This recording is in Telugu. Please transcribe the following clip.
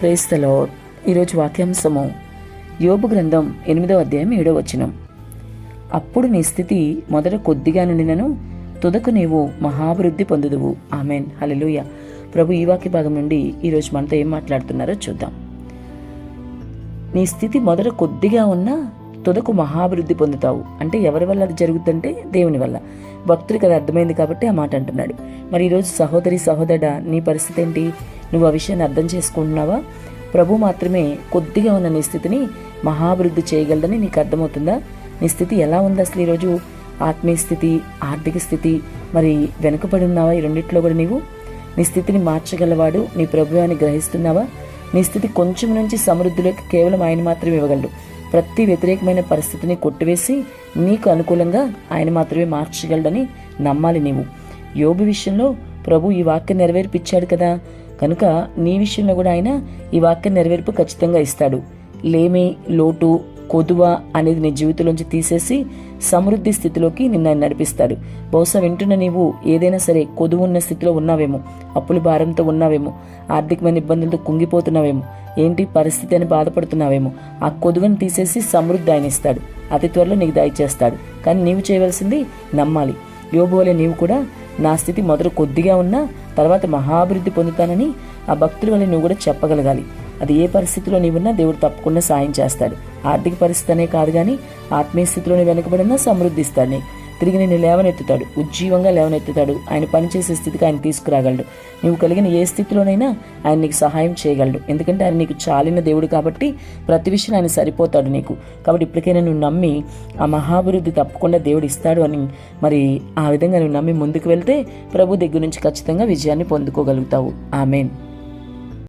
ప్రేస్తలో ఈరోజు వాక్యాంశము యోబు గ్రంథం ఎనిమిదో అధ్యాయం ఏడో వచనం. అప్పుడు నీ స్థితి మొదట కొద్దిగా నుండినను తుదకు నీవు మహాభివృద్ధి పొందుదువు. ఆమెన్. హలలుయ ప్రభు ఈ వాక్య భాగం నుండి ఈరోజు మనతో ఏం మాట్లాడుతున్నారో చూద్దాం. నీ స్థితి మొదట కొద్దిగా ఉన్నా తుదకు మహాభివృద్ధి పొందుతావు. అంటే ఎవరి వల్ల అది జరుగుతుందంటే దేవుని వల్ల. భక్తుడికి అది అర్థమైంది కాబట్టి ఆ మాట అంటున్నాడు. మరి ఈరోజు సహోదరి సహోదరుడా నీ పరిస్థితి ఏంటి? నువ్వు ఆ విషయాన్ని అర్థం చేసుకుంటున్నావా? ప్రభు మాత్రమే కొద్దిగా ఉన్న నీ స్థితిని మహాభివృద్ధి చేయగలదని నీకు అర్థమవుతుందా? నీ స్థితి ఎలా ఉంది అసలు ఈరోజు? ఆత్మీయ స్థితి ఆర్థిక స్థితి మరి వెనుకబడి ఉన్నావా? ఈ రెండిట్లో కూడా నీవు? నీ స్థితిని మార్చగలవాడు నీ ప్రభు అని గ్రహిస్తున్నావా? నీ స్థితి కొంచెం నుంచి సమృద్ధిలోకి కేవలం ఆయన మాత్రమే ఇవ్వగలడు. ప్రతి వ్యతిరేకమైన పరిస్థితిని కొట్టివేసి నీకు అనుకూలంగా ఆయన మాత్రమే మార్చగలడని నమ్మాలి నీవు. యోబు విషయంలో ప్రభు ఈ వాక్యం నెరవేర్పిచ్చాడు కదా. కనుక నీ విషయంలో కూడా ఆయన ఈ వాక్యం నెరవేర్పు ఖచ్చితంగా ఇస్తాడు. లేమి లోటు కొదువ అనేది నీ జీవితంలోంచి తీసేసి సమృద్ధి స్థితిలోకి నిన్ను ఆయన నడిపిస్తాడు. బహుశా వింటున్న నీవు ఏదైనా సరే కొదువు ఉన్న స్థితిలో ఉన్నావేమో అప్పుల భారంతో ఉన్నావేమో ఆర్థికమైన ఇబ్బందులతో కుంగిపోతున్నావేమో ఏంటి పరిస్థితి అని బాధపడుతున్నావేమో ఆ కొదువను తీసేసి సమృద్ధి ఆయన ఇస్తాడు అతి త్వరలో నీకు దయచేస్తాడు కానీ నీవు చేయవలసింది నమ్మాలి. యోబోలే నీవు కూడా నా స్థితి మొదట కొద్దిగా ఉన్నా తర్వాత మహాభివృద్ధి పొందుతానని ఆ భక్తుల వల్ల నువ్వు కూడా చెప్పగలగాలి. అది ఏ పరిస్థితిలో నీవున్నా దేవుడు తప్పకుండా సాయం చేస్తాడు. ఆర్థిక పరిస్థితినే కాదు కానీ ఆత్మీయ స్థితిలోని వెనుకబడిన వెనుకబడినా తిరిగి నిన్ను లేవనెత్తుతాడు. ఉజ్జీవంగా లేవనెత్తుతాడు. ఆయన పనిచేసే స్థితికి ఆయన తీసుకురాగలడు. నువ్వు కలిగిన ఏ స్థితిలోనైనా ఆయన నీకు సహాయం చేయగలడు. ఎందుకంటే ఆయన నీకు చాలిన దేవుడు కాబట్టి ప్రతి విషయం ఆయన సరిపోతాడు నీకు. కాబట్టి ఇప్పటికైనా నువ్వు నమ్మి ఆ మహాభివృద్ధి తప్పకుండా దేవుడు ఇస్తాడు అని మరి ఆ విధంగా నువ్వు నమ్మి ముందుకు వెళ్తే ప్రభు దగ్గర నుంచి ఖచ్చితంగా విజయాన్ని పొందుకోగలుగుతావు. ఆమెన్.